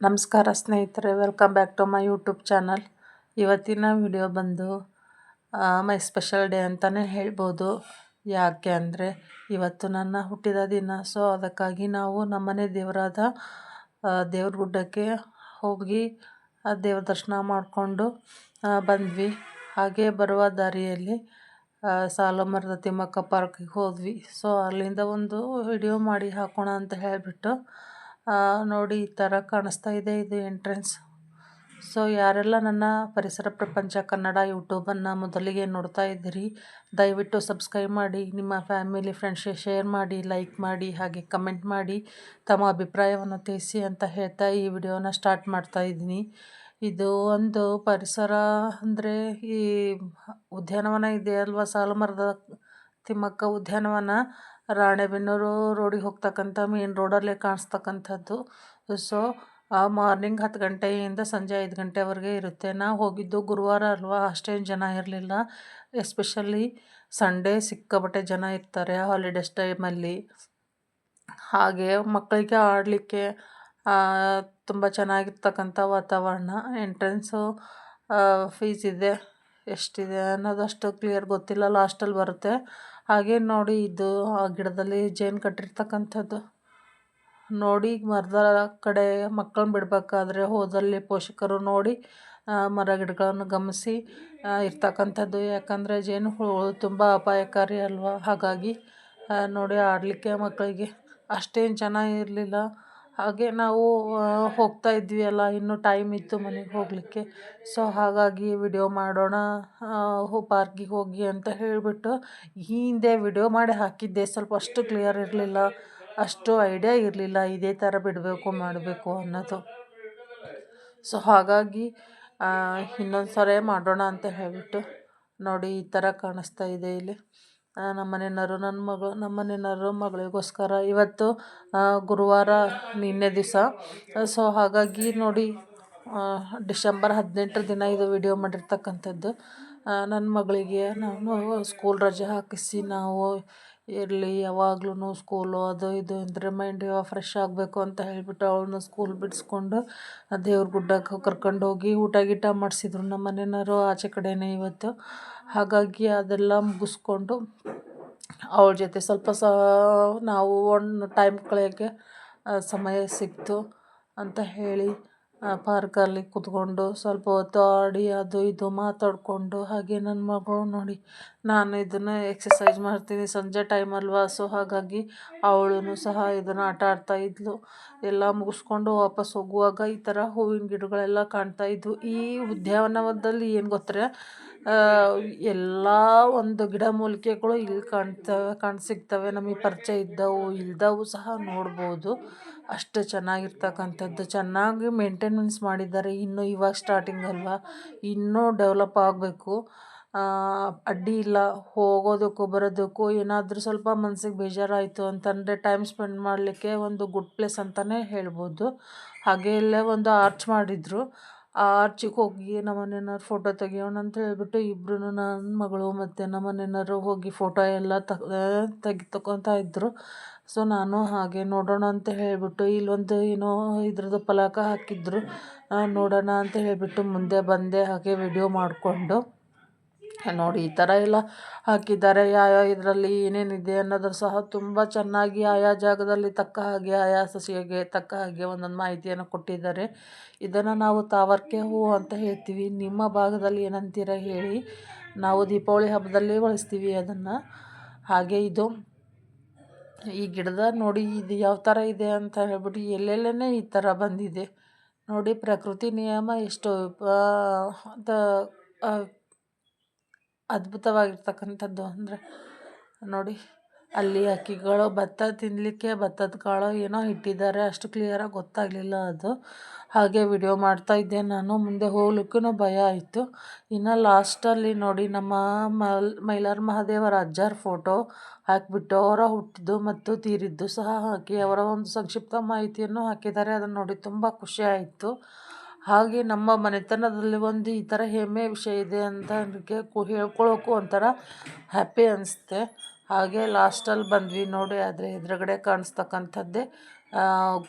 ನಮಸ್ಕಾರ ಸ್ನೇಹಿತರೆ welcome back to my YouTube channel ಇವತ್ತಿನ ವಿಡಿಯೋ ಬಂದು ಮೈ ಸ್ಪೆಷಲ್ ಡೇ ಅಂತಲೇ ಹೇಳ್ಬೋದು. ಯಾಕೆ ಅಂದರೆ, ಇವತ್ತು ನನ್ನ ಹುಟ್ಟಿದ ದಿನ. ಸೊ ಅದಕ್ಕಾಗಿ ನಾವು ನಮ್ಮನೆ ದೇವರಾದ ದೇವ್ರ ಗುಡ್ಡಕ್ಕೆ ಹೋಗಿ, ಆ, ದೇವ್ರ ದರ್ಶನ ಮಾಡಿಕೊಂಡು ಬಂದ್ವಿ. ಹಾಗೆ ಬರುವ ದಾರಿಯಲ್ಲಿ ಸಾಲಮರದ ತಿಮ್ಮಕ್ಕ ಪಾರ್ಕಿಗೆ ಹೋದ್ವಿ. ಸೊ ಅಲ್ಲಿಂದ ಒಂದು ವಿಡಿಯೋ ಮಾಡಿ ಹಾಕೋಣ ಅಂತ ಹೇಳಿಬಿಟ್ಟು ನೋಡಿ ಈ ಥರ ಕಾಣಿಸ್ತಾ ಇದೆ ಇದು ಎಂಟ್ರೆನ್ಸ್. ಸೊ, ಯಾರೆಲ್ಲ ನನ್ನ ಪರಿಸರ ಪ್ರಪಂಚ ಕನ್ನಡ ಯೂಟ್ಯೂಬನ್ನು ಮೊದಲಿಗೆ ನೋಡ್ತಾ ಇದ್ದೀರಿ, ದಯವಿಟ್ಟು ಸಬ್ಸ್ಕ್ರೈಬ್ ಮಾಡಿ, ನಿಮ್ಮ ಫ್ಯಾಮಿಲಿ ಫ್ರೆಂಡ್ಸ್ಗೆ ಶೇರ್ ಮಾಡಿ, ಲೈಕ್ ಮಾಡಿ, ಹಾಗೆ ಕಮೆಂಟ್ ಮಾಡಿ, ತಮ್ಮ ಅಭಿಪ್ರಾಯವನ್ನು ತಿಳಿಸಿ ಅಂತ ಹೇಳ್ತಾ ಈ ವಿಡಿಯೋನ ಸ್ಟಾರ್ಟ್ ಮಾಡ್ತಾ ಇದ್ದೀನಿ. ಇದು ಒಂದು ಪರಿಸರ ಅಂದರೆ ಈ ಉದ್ಯಾನವನ ಇದೆ ಅಲ್ವಾ ಸಾಲುಮರದ ತಿಮ್ಮಕ್ಕ ಉದ್ಯಾನವನ ರಾಣೆಬೆನ್ನೂರು ರೋಡಿಗೆ ಹೋಗ್ತಕ್ಕಂಥ ಮೇನ್ ರೋಡಲ್ಲೇ ಕಾಣಿಸ್ತಕ್ಕಂಥದ್ದು. ಸೊ ಮಾರ್ನಿಂಗ್ ಹತ್ತು ಗಂಟೆಯಿಂದ ಸಂಜೆ ಐದು ಗಂಟೆವರೆಗೆ ಇರುತ್ತೆ. ನಾವು ಹೋಗಿದ್ದು ಗುರುವಾರ ಅಲ್ವಾ, ಅಷ್ಟೇನು ಜನ ಇರಲಿಲ್ಲ. ಎಸ್ಪೆಷಲಿ ಸಂಡೇ ಸಿಕ್ಕಾಪಟ್ಟೆ ಜನ ಇರ್ತಾರೆ ಹಾಲಿಡೇಸ್ ಟೈಮಲ್ಲಿ ಹಾಗೆ ಮಕ್ಕಳಿಗೆ ಆಡಲಿಕ್ಕೆ ತುಂಬ ಚೆನ್ನಾಗಿರ್ತಕ್ಕಂಥ ವಾತಾವರಣ ಎಂಟ್ರೆನ್ಸು ಫೀಸ್ ಇದೆ, ಎಷ್ಟಿದೆ ಅನ್ನೋದು ಅಷ್ಟು ಕ್ಲಿಯರ್ ಗೊತ್ತಿಲ್ಲ ಲಾಸ್ಟಲ್ಲಿ ಬರುತ್ತೆ. ಹಾಗೆ ನೋಡಿ ಇದು ಆ ಗಿಡದಲ್ಲಿ ಜೇನು ಕಟ್ಟಿರ್ತಕ್ಕಂಥದ್ದು. ನೋಡಿ ಮರದ ಕಡೆ ಮಕ್ಕಳನ್ನ ಬಿಡಬೇಕಾದ್ರೆ ಹೋದಲ್ಲಿ ಪೋಷಕರು ನೋಡಿ ಮರ ಗಿಡಗಳನ್ನು ಗಮನಿಸಿ ಇರ್ತಕ್ಕಂಥದ್ದು. ಯಾಕಂದರೆ ಜೇನು ಹುಳು ತುಂಬ ಅಪಾಯಕಾರಿ ಅಲ್ವಾ? ಹಾಗಾಗಿ ನೋಡಿ ಆಡಲಿಕ್ಕೆ ಮಕ್ಕಳಿಗೆ ಅಷ್ಟೇನು ಜನ ಇರಲಿಲ್ಲ. ಹಾಗೆ ನಾವು ಹೋಗ್ತಾ ಇದ್ವಿ ಅಲ್ಲ ಇನ್ನೂ ಟೈಮ್ ಇತ್ತು ಮನೆಗೆ ಹೋಗಲಿಕ್ಕೆ. ಸೊ ಹಾಗಾಗಿ ವಿಡಿಯೋ ಮಾಡೋಣ ಪಾರ್ಕಿಗೆ ಹೋಗಿ ಅಂತ ಹೇಳಿಬಿಟ್ಟು ಹಿಂದೆ ವಿಡಿಯೋ ಮಾಡಿ ಹಾಕಿದ್ದೆ. ಸ್ವಲ್ಪ ಅಷ್ಟು ಕ್ಲಿಯರ್ ಇರಲಿಲ್ಲ. ಅಷ್ಟು ಐಡಿಯಾ ಇರಲಿಲ್ಲ. ಇದೇ ಥರ ಬಿಡಬೇಕು, ಮಾಡಬೇಕು ಅನ್ನೋದು. ಸೊ ಹಾಗಾಗಿ ಇನ್ನೊಂದು ಸರಿ ಮಾಡೋಣ ಅಂತ ಹೇಳಿಬಿಟ್ಟು ನೋಡಿ ಈ ಥರ ಕಾಣಿಸ್ತಾ ಇದೆ ಇಲ್ಲಿ. ನಮ್ಮ ಮನೆಯವರು, ನನ್ನ ಮಗಳು, ನಮ್ಮ ಮನೆಯವರು ಮಗಳಿಗೋಸ್ಕರ ಇವತ್ತು ಗುರುವಾರ ನಿನ್ನೆ ದಿವಸ. ಸೊ ಹಾಗಾಗಿ ನೋಡಿ ಡಿಸೆಂಬರ್ ಹದಿನೆಂಟರ ದಿನ ಇದು ವಿಡಿಯೋ ಮಾಡಿರ್ತಕ್ಕಂಥದ್ದು. ನನ್ನ ಮಗಳಿಗೆ ನಾನು ಸ್ಕೂಲ್ ರಜೆ ಹಾಕಿಸಿ ನಾವು ಇರಲಿ ಯಾವಾಗ್ಲೂ ಸ್ಕೂಲು ಅದು ಇದು ಅಂದರೆ ಮೈಂಡ್ ಫ್ರೆಶ್ ಆಗಬೇಕು ಅಂತ ಹೇಳಿಬಿಟ್ಟು ಅವ್ಳನ್ನ ಸ್ಕೂಲ್ ಬಿಡಿಸ್ಕೊಂಡು ದೇವ್ರ ಗುಡ್ಡಕ್ಕೆ ಕರ್ಕೊಂಡೋಗಿ ಊಟ ಗೀಟ ಮಾಡಿಸಿದ್ರು ನಮ್ಮ ಮನೆಯವರು ಆಚೆ ಕಡೆಯೇ ಇವತ್ತು. ಹಾಗಾಗಿ ಅದೆಲ್ಲ ಮುಗಿಸ್ಕೊಂಡು ಅವಳ ಜೊತೆ ಸ್ವಲ್ಪ ಸ, ನಾವು ಒಂದು ಟೈಮ್ ಕಳೆಯೋಕ್ಕೆ ಸಮಯ ಸಿಕ್ತು ಅಂತ ಹೇಳಿ ಪಾರ್ಕಲ್ಲಿ ಕೂತ್ಕೊಂಡು ಸ್ವಲ್ಪ ಹೊತ್ತು ಆಡಿ ಅದು ಇದು ಮಾತಾಡಿಕೊಂಡು ಹಾಗೆ ನನ್ನ ಮಗಳು ನೋಡಿ, ನಾನು ಇದನ್ನು ಎಕ್ಸಸೈಸ್ ಮಾಡ್ತೀನಿ. ಸಂಜೆ ಟೈಮ್ ಅಲ್ವಾ? ಸೊ ಹಾಗಾಗಿ ಅವಳೂ ಸಹ ಇದನ್ನು ಆಟ ಆಡ್ತಾ ಇದ್ಲು. ಎಲ್ಲ ಮುಗಿಸ್ಕೊಂಡು ವಾಪಸ್ ಹೋಗುವಾಗ ಈ ಥರ ಹೂವಿನ ಗಿಡಗಳೆಲ್ಲ ಕಾಣ್ತಾ ಇದ್ವು. ಈ ಉದ್ಯಾನವನದಲ್ಲಿ ಏನು ಗೊತ್ತರೆ ಎಲ್ಲ ಒಂದು ಗಿಡ ಮೂಲಿಕೆಗಳು ಇಲ್ಲಿ ಕಾಣ್ತವೆ ಕಾಣ್ ಸಿಗ್ತವೆ ನಮಗೆ ಪರಿಚಯ ಇದ್ದವು ಇಲ್ಲದವು ಸಹ ನೋಡ್ಬೋದು. ಅಷ್ಟು ಚೆನ್ನಾಗಿರ್ತಕ್ಕಂಥದ್ದು. ಚೆನ್ನಾಗಿ ಮೇಂಟೆನೆನ್ಸ್ ಮಾಡಿದ್ದಾರೆ. ಇನ್ನು ಇವಾಗ ಸ್ಟಾರ್ಟಿಂಗ್ ಅಲ್ವಾ? ಇನ್ನೂ ಡೆವಲಪ್ ಆಗಬೇಕು. ಅಡ್ಡಿ ಇಲ್ಲ. ಹೋಗೋದಕ್ಕೂ ಬರೋದಕ್ಕೂ ಏನಾದರೂ ಸ್ವಲ್ಪ ಮನಸ್ಸಿಗೆ ಬೇಜಾರಾಯಿತು ಅಂತಂದರೆ ಟೈಮ್ ಸ್ಪೆಂಡ್ ಮಾಡಲಿಕ್ಕೆ ಒಂದು ಗುಡ್ ಪ್ಲೇಸ್ ಅಂತಲೇ ಹೇಳ್ಬೋದು. ಹಾಗೆ ಇಲ್ಲೇ ಒಂದು ಆರ್ಚ್ ಮಾಡಿದರು. ಆರ್ಚಿಗೆ ಹೋಗಿ ನಮ್ಮ ಮನೆಯವ್ರು ಫೋಟೋ ತೆಗಿಯೋಣ ಅಂತ ಹೇಳಿಬಿಟ್ಟು ಇಬ್ಬರೂ ನನ್ನ ಮಗಳು ಮತ್ತು ನಮ್ಮ ಹೋಗಿ ಫೋಟೋ ಎಲ್ಲ ತೆಗಿ ತಗೊತಾ ಇದ್ದರು ಸೊ ನಾನು ಹಾಗೆ ನೋಡೋಣ ಅಂತ ಹೇಳಿಬಿಟ್ಟು ಇಲ್ಲೊಂದು ಏನೋ ಇದ್ರದ್ದು ಫಲಕ ಹಾಕಿದ್ರು. ನೋಡೋಣ ಅಂತ ಹೇಳಿಬಿಟ್ಟು ಮುಂದೆ ಬಂದೆ ಹಾಗೆ ವಿಡಿಯೋ ಮಾಡಿಕೊಂಡು. ನೋಡಿ, ಈ ಥರ ಎಲ್ಲ ಹಾಕಿದ್ದಾರೆ. ಯಾವ ಇದರಲ್ಲಿ ಏನೇನಿದೆ ಅನ್ನೋದು ಸಹ ತುಂಬ ಚೆನ್ನಾಗಿ ಆಯಾ ಜಾಗದಲ್ಲಿ ತಕ್ಕ ಹಾಗೆ, ಆಯಾ ಸಸಿಗೆ ತಕ್ಕ ಹಾಗೆ ಒಂದೊಂದು ಮಾಹಿತಿಯನ್ನು ಕೊಟ್ಟಿದ್ದಾರೆ. ಇದನ್ನು ನಾವು ತಾವರ್ಕೆ ಹೂವು ಅಂತ ಹೇಳ್ತೀವಿ. ನಿಮ್ಮ ಭಾಗದಲ್ಲಿ ಏನಂತೀರ ಹೇಳಿ ನಾವು ದೀಪಾವಳಿ ಹಬ್ಬದಲ್ಲಿ ಬಳಸ್ತೀವಿ ಅದನ್ನು. ಹಾಗೆ ಇದು. ಈ ಗಿಡದ ನೋಡಿ, ಇದು ಯಾವ ಥರ ಇದೆ ಅಂತ ಹೇಳ್ಬಿಟ್ಟು ಎಲ್ಲೆಲ್ಲೇ ಈ ಥರ ಬಂದಿದೆ. ನೋಡಿ, ಪ್ರಕೃತಿ ನಿಯಮ ಎಷ್ಟು ಅದ್ಭುತವಾಗಿರ್ತಕ್ಕಂಥದ್ದು. ಅಂದರೆ ನೋಡಿ, ಅಲ್ಲಿ ಹಕ್ಕಿಗಳು ಭತ್ತ ತಿನ್ನಲಿಕ್ಕೆ ಭತ್ತದ ಕಾಳು ಏನೋ ಇಟ್ಟಿದ್ದಾರೆ. ಅಷ್ಟು ಕ್ಲಿಯರಾಗಿ ಗೊತ್ತಾಗಲಿಲ್ಲ ಅದು. ಹಾಗೆ ವಿಡಿಯೋ ಮಾಡ್ತಾ ಇದ್ದೆ ನಾನು. ಮುಂದೆ ಹೋಗ್ಲಿಕ್ಕೂ ಭಯ ಆಯಿತು. ಇನ್ನು ಲಾಸ್ಟಲ್ಲಿ ನೋಡಿ, ನಮ್ಮ ಮಲ್, ಮೈಲಾರ ಮಹಾದೇವರ ಅಜ್ಜಾರ ಫೋಟೋ ಹಾಕಿಬಿಟ್ಟು ಅವರ ಹುಟ್ಟಿದ್ದು ಮತ್ತು ತೀರಿದ್ದು ಸಹ ಹಾಕಿ ಅವರ ಒಂದು ಸಂಕ್ಷಿಪ್ತ ಮಾಹಿತಿಯನ್ನು ಹಾಕಿದ್ದಾರೆ. ಅದನ್ನು ನೋಡಿ ತುಂಬ ಖುಷಿ ಆಯಿತು. ಹಾಗೆ ನಮ್ಮ ಮನೆತನದಲ್ಲಿ ಒಂದು ಈ ಥರ ಹೆಮ್ಮೆ ವಿಷಯ ಇದೆ ಅಂತ ಹೇಳ್ಕೊಳ್ಳೋಕ್ಕೂ ಒಂಥರ ಹ್ಯಾಪಿ ಅನಿಸುತ್ತೆ. ಹಾಗೆ ಲಾಸ್ಟಲ್ಲಿ ಬಂದ್ವಿ ನೋಡಿ, ಆದರೆ ಎದುರುಗಡೆ ಕಾಣಿಸ್ತಕ್ಕಂಥದ್ದೇ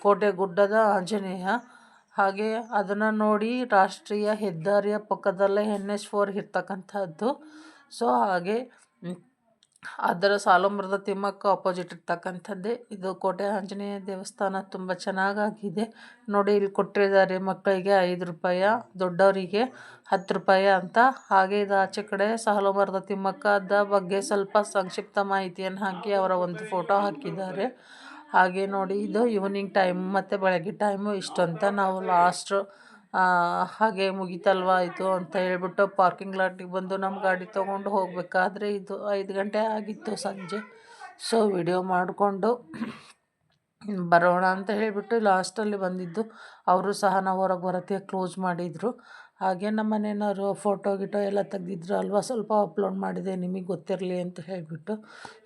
ಕೋಟೆ ಗುಡ್ಡದ ಆಂಜನೇಯ. ಹಾಗೆ ಅದನ್ನು ನೋಡಿ ರಾಷ್ಟ್ರೀಯ ಹೆದ್ದಾರಿಯ ಪಕ್ಕದಲ್ಲೇ ಎನ್ ಎಚ್ ಫೋರ್ ಇರ್ತಕ್ಕಂಥದ್ದು. ಸೊ ಹಾಗೆ ಅದರ ಸಾಲುಮರದ ತಿಮ್ಮಕ್ಕ ಅಪೋಸಿಟ್ ಇರ್ತಕ್ಕಂಥದ್ದೇ. ಇದು ಕೋಟೆ ಆಂಜನೇಯ ದೇವಸ್ಥಾನ, ತುಂಬ ಚೆನ್ನಾಗಾಗಿದೆ. ನೋಡಿ, ಇಲ್ಲಿ ಕೊಟ್ಟಿದ್ದಾರೆ ಮಕ್ಕಳಿಗೆ ಐದು ರೂಪಾಯಿ, ದೊಡ್ಡವರಿಗೆ ಹತ್ತು ರೂಪಾಯಿ ಅಂತ. ಹಾಗೆ ಇದು ಆಚೆ ಕಡೆ ಸಾಲುಮರದ ತಿಮ್ಮಕ್ಕದ ಬಗ್ಗೆ ಸ್ವಲ್ಪ ಸಂಕ್ಷಿಪ್ತ ಮಾಹಿತಿಯನ್ನು ಹಾಕಿ ಅವರ ಒಂದು ಫೋಟೋ ಹಾಕಿದ್ದಾರೆ. ಹಾಗೆ ನೋಡಿ, ಇದು ಈವ್ನಿಂಗ್ ಟೈಮ್ ಮತ್ತು ಬೆಳಗ್ಗೆ ಟೈಮು ಇಷ್ಟು ಅಂತ ನಾವು ಲಾಸ್ಟ್ ಹಾಗೆ ಮುಗಿತಲ್ವಾ ಇದು ಅಂತ ಹೇಳ್ಬಿಟ್ಟು ಪಾರ್ಕಿಂಗ್ ಲಾಟಿಗೆ ಬಂದು ನಮ್ಮ ಗಾಡಿ ತೊಗೊಂಡು ಹೋಗಬೇಕಾದ್ರೆ ಇದು ಐದು ಗಂಟೆ ಆಗಿತ್ತು ಸಂಜೆ. ಸೊ ವಿಡಿಯೋ ಮಾಡಿಕೊಂಡು ಬರೋಣ ಅಂತ ಹೇಳಿಬಿಟ್ಟು ಲಾಸ್ಟಲ್ಲಿ ಬಂದಿದ್ದು. ಅವರು ಸಹ ನಾವು ಹೊರಗೆ ಬರತ್ತೆ ಕ್ಲೋಸ್ ಮಾಡಿದರು. ಹಾಗೆ ನಮ್ಮ ಫೋಟೋ ಗಿಟೋ ಎಲ್ಲ ತೆಗ್ದಿದ್ರು ಅಲ್ವಾ? ಸ್ವಲ್ಪ ಅಪ್ಲೋಡ್ ಮಾಡಿದೆ, ನಿಮಗೆ ಗೊತ್ತಿರಲಿ ಅಂತ ಹೇಳಿಬಿಟ್ಟು.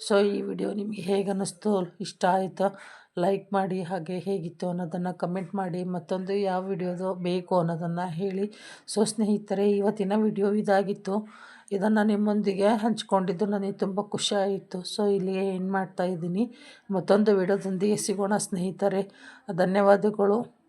ಸೊ ಈ ವಿಡಿಯೋ ನಿಮಗೆ ಹೇಗೆ ಅನ್ನಿಸ್ತು? ಇಷ್ಟ ಆಯಿತು? ಲೈಕ್ ಮಾಡಿ, ಹಾಗೆ ಹೇಗಿತ್ತು ಅನ್ನೋದನ್ನು ಕಮೆಂಟ್ ಮಾಡಿ. ಮತ್ತೊಂದು ಯಾವ ವಿಡಿಯೋದು ಬೇಕು ಅನ್ನೋದನ್ನು ಹೇಳಿ. ಸೊ ಸ್ನೇಹಿತರೆ, ಇವತ್ತಿನ ವಿಡಿಯೋ ಇದಾಗಿತ್ತು. ಇದನ್ನು ನಿಮ್ಮೊಂದಿಗೆ ಹಂಚ್ಕೊಂಡಿದ್ದು ನನಗೆ ತುಂಬ ಖುಷಿ ಆಯಿತು. ಸೊ ಇಲ್ಲಿಗೆ ಏನು ಮಾಡ್ತಾ ಇದ್ದೀನಿ. ಮತ್ತೊಂದು ವಿಡಿಯೋದೊಂದಿಗೆ ಸಿಗೋಣ ಸ್ನೇಹಿತರೆ. ಧನ್ಯವಾದಗಳು.